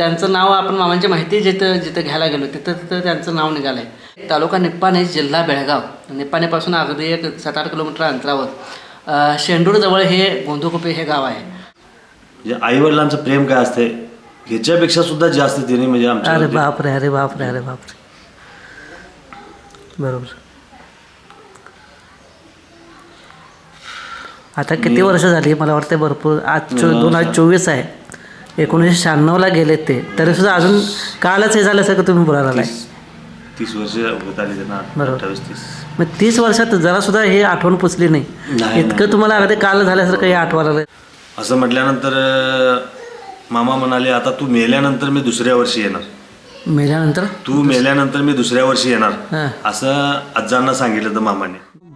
त्यांचं नाव आपण मामांची माहिती जिथं जिथं घ्यायला गेलो तिथं तिथं त्यांचं नाव निघालं आहे तालुका निप्पाणी जिल्हा बेळगाव. निप्पाणीपासून अगदी एक सात आठ किलोमीटर अंतरावर. शेंडूरजवळ हे गोंधुकुपे हे गाव आहे. म्हणजे आई वडिलांचं प्रेम काय असते? ह्याच्यापेक्षा सुद्धा जास्त तिने म्हणजे अरे बापरे अरे बापरे अरे बापरे. बरोबर. आता किती वर्ष झाली मला वाटतं भरपूर. आज चो दोन हजार चोवीस आहे. एकोणीसशे शहाण्णवला गेले ते. तरी सुद्धा अजून कालच हे झालं सगळं तुम्ही बोलायला लागलाय. तीस वर्ष होत आली त्यांना. बरोबर. मग तीस वर्षात जरा सुद्धा हे आठवण पुचली नाही. इतकं तुम्हाला अगदी काल झाल्यासारखं हे आठवायला लागलं असं म्हटल्यानंतर मामा म्हणाले आता तू मेल्यानंतर मी दुसऱ्या वर्षी येणार. मेल्यानंतर? तू मेल्यानंतर मी दुसऱ्या वर्षी येणार. असं आजांना सांगितलं तर मामाने.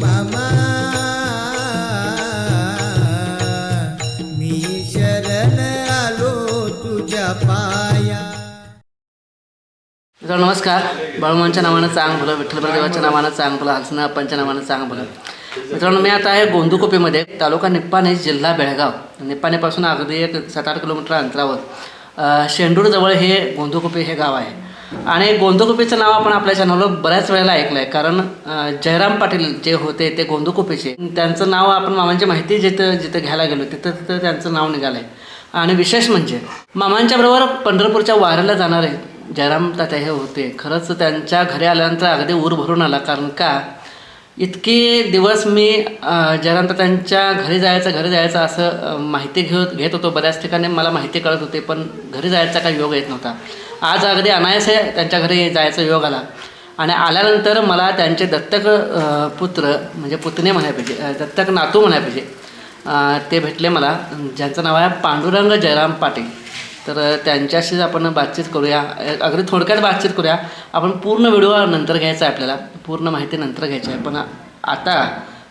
मामा मी शरण आलो तुझ्या पाया. मित्रांनो नमस्कार. बाळूमांच्या नावानं चांग भलं विठ्ठल देवाच्या नावानं चांग भलं हलसना अप्पांच्या नावानं चांग भलं मित्रांनो मी आता आहे गोंदुकोपीमध्ये तालुका निप्पाणे जिल्हा बेळगाव. निप्पाणेपासून अगदी एक सात आठ किलोमीटर अंतरावर शेंडूरजवळ हे गोंदुकोपी हे गाव आहे. आणि गोंदुकोपेचं नाव आपण आपल्या चॅनलवर बऱ्याच वेळेला ऐकलं आहे कारण जयराम पाटील जे होते ते गोंदुकोपेचे. त्यांचं नाव आपण मामांची माहिती जिथं जिथं घ्यायला गेलो तिथं तिथं त्यांचं नाव निघालं आहे आणि विशेष म्हणजे मामांच्या बरोबर पंढरपूरच्या वाऱ्याला जाणारे जयराम तात्या हे होते. खरंच त्यांच्या घरी आल्यानंतर अगदी ऊर भरून आला. कारण का? इतके दिवस मी जयराम तात्यांच्या घरी जायचं घरी जायचं असं माहिती घेत घेत होतो. बऱ्याच ठिकाणी मला माहिती कळत होते पण घरी जायचा काही योग येत नव्हता. आज अगदी अनायासे त्यांच्या घरी जायचा योग आला. आणि आल्यानंतर मला त्यांचे दत्तक पुत्र म्हणजे पुतणे म्हणाय पाहिजे दत्तक नातू म्हणाय पाहिजे ते भेटले मला. ज्यांचं नाव आहे पांडुरंग जयराम पाटील. तर त्यांच्याशीच आपण बातचीत करूया. अगदी थोडक्यात बातचीत करूया. आपण पूर्ण व्हिडिओ नंतर घ्यायचा आहे आपल्याला. पूर्ण माहिती नंतर घ्यायची आहे. पण आता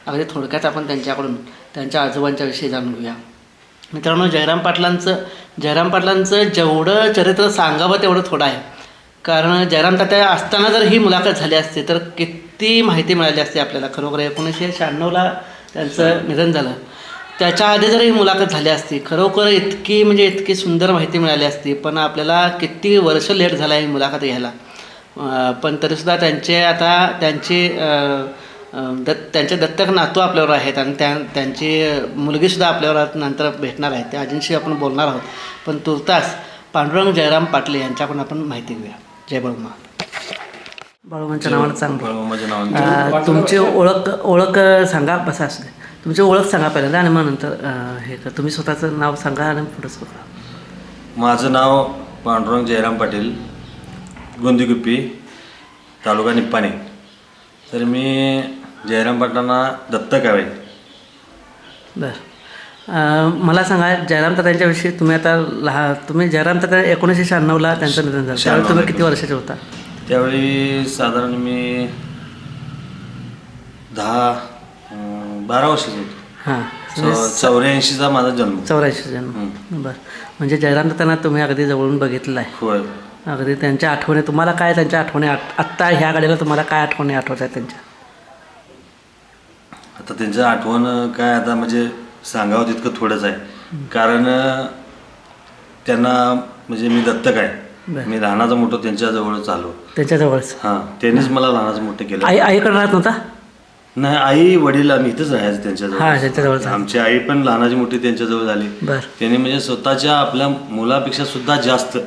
अगदी थोडक्यात आपण त्यांच्याकडून त्यांच्या आजोबांच्या विषयी जाणून घेऊया. मित्रांनो जयराम पाटलांचं जयराम पाटलांचं जेवढं चरित्र सांगावं तेवढं थोडं आहे. कारण जयराम तात्या असताना जर ही मुलाखत झाली असती तर किती माहिती मिळाली असती आपल्याला. खरोखर एकोणीसशे शहाण्णवला त्यांचं निधन झालं. त्याच्या आधी जर ही मुलाखत झाली असती खरोखर इतकी म्हणजे इतकी सुंदर माहिती मिळाली असती पण आपल्याला किती वर्ष लेट झाला ही मुलाखत घ्यायला. पण तरीसुद्धा त्यांचे आता त्यांची अं, अं, दत्त त्यांचे दत्तक नातू आपल्यावर आहेत आणि त्या त्यांची मुलगीसुद्धा आपल्यावर नंतर भेटणार आहे. त्या आजींशी आपण बोलणार आहोत. पण तुर्तास पांडुरंग जयराम पाटले यांच्याकडून आपण माहिती घेऊया. जय बळमा बाळूमांच्या नावानं अं, तुमची ओळख ओळख सांगा बसा असू दे तुमची ओळख सांगा पहिल्यांदा आणि मग नंतर हे कर. तुम्ही स्वतःचं नाव सांगा आणि पुढं सांगा. माझं नाव पांडुरंग जयराम पाटील गोंदीगुप्पी तालुका निप्पाणी. तर मी जयराम पाटलांना दत्तक आहे बरं. मला सांगा जयराम तात्यांच्याविषयी तुम्ही आता लहा तुम्ही जयराम तात्या एकोणीसशे शहाण्णवला त्यांचं निधन झालं. त्यावेळी तुम्ही किती वर्षाचे होता? त्यावेळी साधारण मी दहा बारा वर्षाचा होतो. हां चौ- चौऱ्याऐंशीचा माझा जन्म. चौऱ्याऐंशी जन्म. बरं. म्हणजे जयराम तात्यांना तुम्ही अगदी जवळून बघितलं आहे होय. अगदी त्यांच्या आठवणी तुम्हाला काय त्यांच्या आठवणी आठ आत्ता ह्या गाडीला तुम्हाला काय आठवणी आठवत आहेत त्यांच्या? आता त्यांचं आठवण काय आता म्हणजे सांगावं तितकं थोडंच आहे. कारण त्यांना म्हणजे मी दत्तक आहे. मी लहानाचं मोठं त्यांच्या जवळच आलो. त्यांच्या जवळच? हां त्यांनीच मला लहानाचं मोठं केलं. आई आईकडे राहत नव्हता? नाही आई वडील आम्ही इथंच राहायचं त्यांच्याजवळ हां त्यांच्याजवळच आमची आई पण लहानाची मोठी त्यांच्याजवळ झाली. त्यांनी म्हणजे स्वतःच्या आपल्या मुलापेक्षा सुद्धा जास्त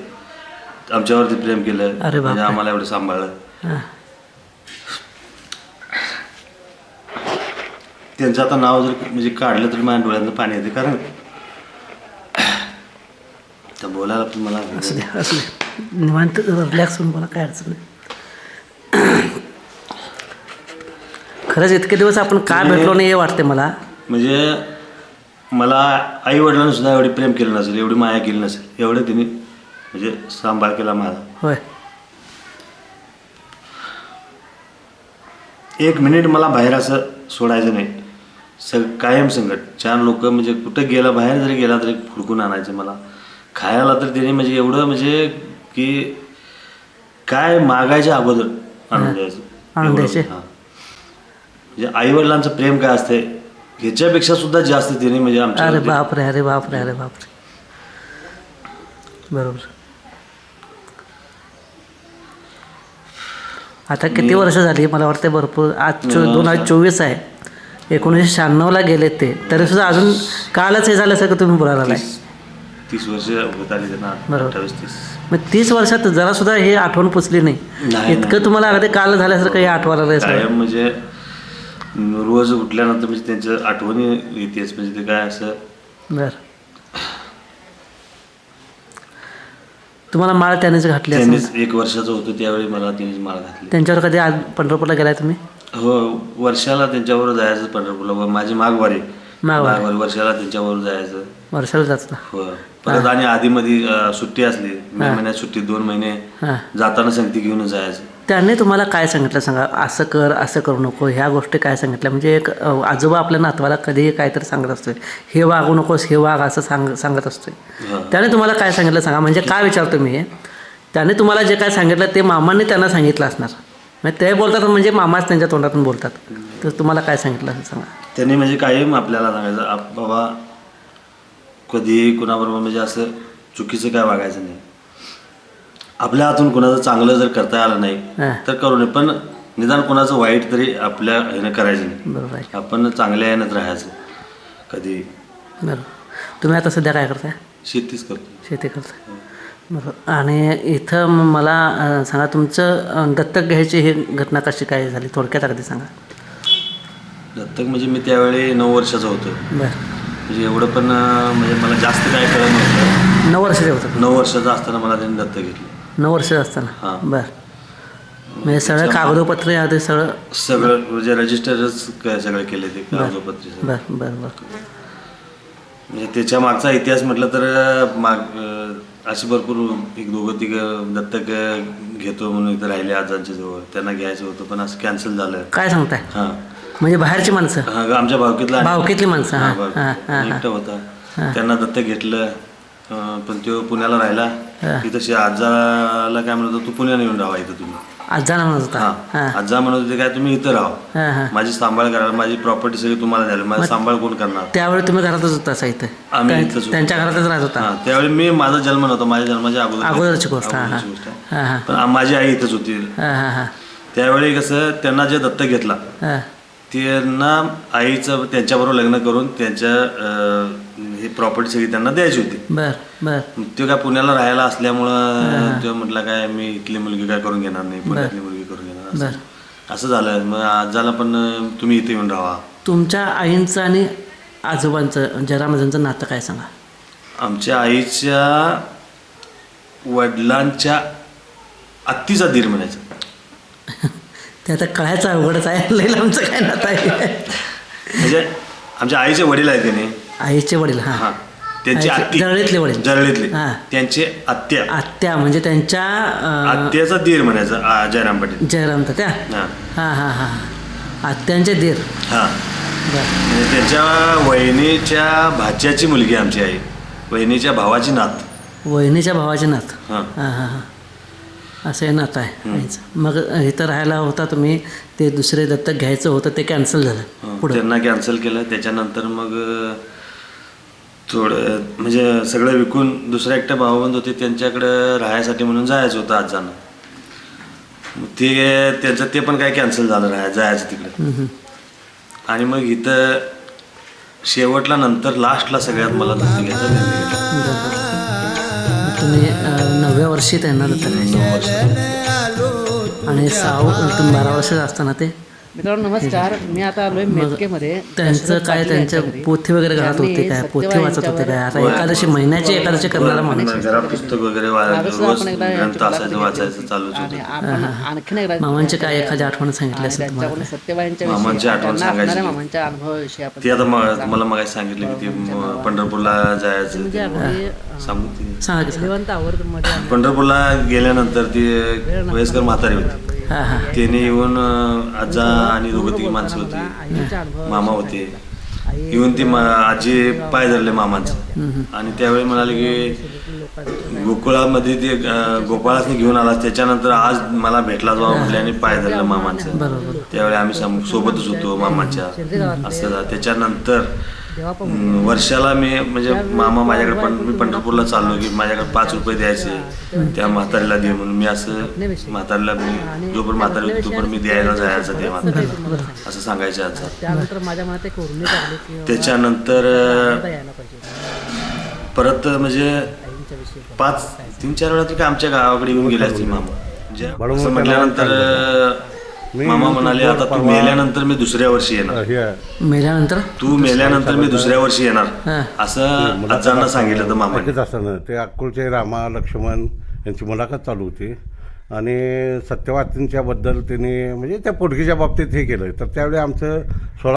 आमच्यावरती प्रेम केलं. म्हणजे आम्हाला एवढं सांभाळलं. त्यांचं आता नाव जर म्हणजे काढलं तर माझ्या डोळ्यातनं पाणी येते. कारण तर बोलायला पण मला असू दे असू दे. निवांत रिलॅक्स होऊन बोला काय अडचण नाही. खरंच इतके दिवस आपण काय भेटलो नाही हे वाटते मला? म्हणजे मला आई वडिलांनी सुद्धा एवढी प्रेम केलं नसेल एवढी माया केली नसेल. एवढं त्यांनी म्हणजे सांभाळ केला माझा. होय. एक मिनिट मला बाहेर असं सोडायचं नाही. सग कायम संकट. चार लोक म्हणजे कुठं गेला बाहेर जरी गेला तरी फुडकून आणायचं मला. खायला तर त्याने म्हणजे एवढं म्हणजे की काय मागायच्या अगोदर आणून द्यायचं. म्हणजे आईवडिलांचं प्रेम काय असते ह्याच्यापेक्षा सुद्धा जास्त त्याने म्हणजे अरे आमच्या बापरे अरे बापरे अरे बापरे. बरोबर. आता किती वर्ष झाली मला वाटते भरपूर. आज चो दोन हजार चोवीस आहे. एकोणीसशे शहाण्णवला गेले ते. तरी सुद्धा अजून कालच हे झालं सगळं तुम्ही बोलायला लागलाय. तीस वर्ष होत आली त्यांना. बरोबर. अठ्ठावीस तीस. मग तीस वर्षात जरा सुद्धा हे आठवण पुचली नाही. नाही, इतकं तुम्हाला अगदी काल झाल्यासारखं हे आठवायला लागलंय सगळं. कायम म्हणजे रोज उठल्यानंतर म्हणजे त्यांच्या आठवणी येतेच म्हणजे ते काय असं बर. तुम्हाला माळ त्यानेच घातली त्यांनीच एक वर्षाचं होतं त्यावेळी मला त्यांनीच माळ घातली. त्यांच्यावर कधी आज पंढरपूरला गेलाय तुम्ही? हो वर्षाला त्यांच्यावर जायचं पंढरपूरला. व माझी माघवारी. माघवारी. माघवारी वर्षाला त्यांच्यावर जायचं. वर्षाला जात ना हो. परत आणि आधीमध्ये अं, सुट्टी असली. मे महिन्यात सुट्टी दोन महिने हां. जाताना संगती घेऊन जायचं. त्यांनी तुम्हाला काय सांगितलं? सांगा असं कर असं करू नको. ह्या गोष्टी काय सांगितल्या? म्हणजे एक अ, आजोबा आपल्या नातवाला कधीही काहीतरी सांगत असतोय. हे वागू नकोस हे वाग असं सांग सांगत असतोय. हा. त्याने तुम्हाला काय सांगितलं? सांगा. म्हणजे काय विचारतो मी हे? त्याने तुम्हाला जे काय सांगितलं ते मामांनी त्यांना सांगितलं असणार. म्हणजे ते बोलतात म्हणजे मामाच त्यांच्या तोंडातून बोलतात. तर तुम्हाला काय सांगितलं असं सांगा. त्यांनी म्हणजे कायम आपल्याला सांगायचं आप- बाबा कधी कुणाबरोबर म्हणजे असं चुकीचं काय वागायचं नाही. आपल्या हातून कुणाचं चांगलं जर करता आलं नाही हां. तर करू नये. पण निदान कोणाचं वाईट तरी आपल्या ह्यानं करायचं नाही. बरोबर आहे. आपण चांगल्या ह्यानंच राहायचं. कधी. बरोबर. तुम्ही आता सध्या काय करताय? शेतीच करतो शेती करताय. बरोबर आणि इथं मला सांगा तुमचं दत्तक घ्यायची ही घटना कशी काय झाली? थोडक्यात अगदी सांगा. दत्तक म्हणजे मी त्यावेळी नऊ वर्षाचं होतो. बरं. म्हणजे एवढं पण म्हणजे मला जास्त काय कळत नव्हतं. नऊ वर्षाचे होतं. नऊ वर्षाचं असताना मला त्यांनी दत्तक घेतलं. नऊ वर्ष असताना? हां. बरं. म्हणजे सगळं कागदोपत्र यामध्ये सगळं? सगळं म्हणजे रजिस्टरच सगळं केले ते कागदोपत्री. बरं बरं बरं. म्हणजे त्याच्या मागचा इतिहास म्हटलं तर माग अशी भरपूर एक दोघं तिघं दत्तक घेतो म्हणून इथं राहिले आजांच्या जवळ. त्यांना घ्यायचं होतं पण असं कॅन्सल झालं. काय सांगताय? हां. म्हणजे बाहेरची माणसं? हा, आमच्या भावकीतला. भावकीतली माणसं हा, हां. हां हां हां एकटा होता. त्यांना दत्तक घेतलं. पण तो पुण्याला राहिला. हा. तिथं शे- आजाला काय म्हणत होता, तू पुण्याला येऊन राहा इथं तुम्ही. आजाना म्हणत होता? आजा म्हणत होते काय तुम्ही इथं राहा. माझी सांभाळ करा माझी प्रॉपर्टी सगळी तुम्हाला द्याल माझा सांभाळ कोण करणार? त्यावेळी तुम्ही घरातच होता इथं? आम्ही. त्यांच्या घरातच राहत होता? हा त्यावेळी मी माझा जन्म नव्हता माझ्या जन्माच्या अगोदर. अगोदरची गोष्ट पण माझी आई इथंच होती. त्यावेळी कसं त्यांना जे दत्तक घेतला त्यांना आईचं त्यांच्याबरोबर लग्न करून त्यांच्या ही प्रॉपर्टी सगळी त्यांना द्यायची होती. बरं बरं. तो काय पुण्याला राहायला असल्यामुळं तो म्हटला काय मी इथली मुलगी काय करून घेणार नाही पुण्यातली मुलगी करून घेणार असं. बरं. असं झालं. मग आजाला पण तुम्ही इथे येऊन राहा. तुमच्या आईंचं आणि आजोबांचं जरामजांचं नातं काय सांगा? आमच्या आईच्या वडिलांच्या आत्तीचा धीर म्हणायचं. ते आता कळायचं अवघडच आहे. लई आमचं काय नातं आहे. म्हणजे आमच्या आईचे वडील आहेत त्याने आईचे वडील हां. हा. त्यांची आत्ती जळळीतले वडील. जळळीतले हा. त्यांचे आत्या. आत्या म्हणजे त्यांच्या अं, आत्याचा धीर म्हणायचं आ, जयराम पाटील. जयराम त्या? हा. हां हां हां. आत्यांचे दीर. हा. बरं. म्हणजे त्यांच्या वहिनीच्या भाच्याची मुलगी आमची आई. वहिनीच्या भावाची नात. वहिनीच्या भावाचे नात. हां. हां हां हां. असं हे नातं आहे. आईचं मग इथं राहायला होता तुम्ही ते दुसरे दत्तक घ्यायचं होतं ते कॅन्सल झालं. पुढं. त्यांना कॅन्सल केलं. त्याच्यानंतर मग अं, थोडं म्हणजे सगळं विकून दुसऱ्या एकट्या भावबंद होते त्यांच्याकडं राहायसाठी म्हणून जायचं होतं आजानं मग ते त्यांचं ते पण काय कॅन्सल झालं राहाय जायचं तिकडं. आणि मग इथं शेवटला नंतर लास्टला सगळ्यात मला दत्तक घ्यायचा निर्णय घेतला. मग तुम्ही अं, नवव्या वर्षी त्यांना दत्तक नऊ आणि सहा बारा वर्षाचं असताना ते मित्रांनो नमस्कार. मी आता आलोय मेटकेमध्ये. त्यांचं काय त्यांच्या. पोथी वगैरे घरात त्यांनी होते काय? पोथी वाचत होते काय? आता एकादशी महिन्याची एकादशी करणारा माणूस आणखीन मामांचे काय एखादी आठवण सांगितली असेल मामांच्या अनुभवाविषयी आपण ती आता मला मग सांगितलं की पंढरपूरला जायचं म्हणजे सांगू सांगा पंढरपूरला गेल्यानंतर ती वयस्कर म्हातारी होती. त्याने येऊन आजा आणि दोघं तिघी माणसं होती. मामा होते. येऊन ती मा- आजी पाय धरले मामांचं. आणि त्यावेळी म्हणाले की गोकुळामध्ये ते अं, गोपाळासने घेऊन आला. त्याच्यानंतर आज मला भेटला जावा म्हटले आणि पाय धरलं मामांचं. त्यावेळी आम्ही सोबतच होतो मामाच्या. असं. त्याच्यानंतर वर्षाला मी म्हणजे मामा माझ्याकडे पण मी पंढरपूरला चाललो की माझ्याकडे पाच रुपये द्यायचे त्या म्हातारीला दे म्हणून मी असं म्हातारीला मी जोपर्यंत म्हातारी होती तोपर्यंत मी द्यायला जायचं ते म्हातारीला असं सांगायचं आजचा. त्यानंतर माझ्या मनात एक उर्मी लागली की त्याच्यानंतर परत म्हणजे पाच तीन चार वेळा तरी काय आमच्या गावाकडे येऊन गेले असतील मामा. जे- असं म्हटल्यानंतर मामा म्हणाले आता तू मेल्यानंतर मी दुसऱ्या वर्षी येणार. हे. मेल्यानंतर? तू मेल्यानंतर मी दुसऱ्या वर्षी येणार. असं आजांना सांगितलं होतं मामाने. ऐकत असताना ते अक्कोलचे रामा लक्ष्मण यांची मुलाखत चालू होती. आणि सत्यवातींच्या बद्दल त्यांनी म्हणजे त्या पोटगीच्या बाबतीत हे केलं तर त्यावेळी आमचं सोळा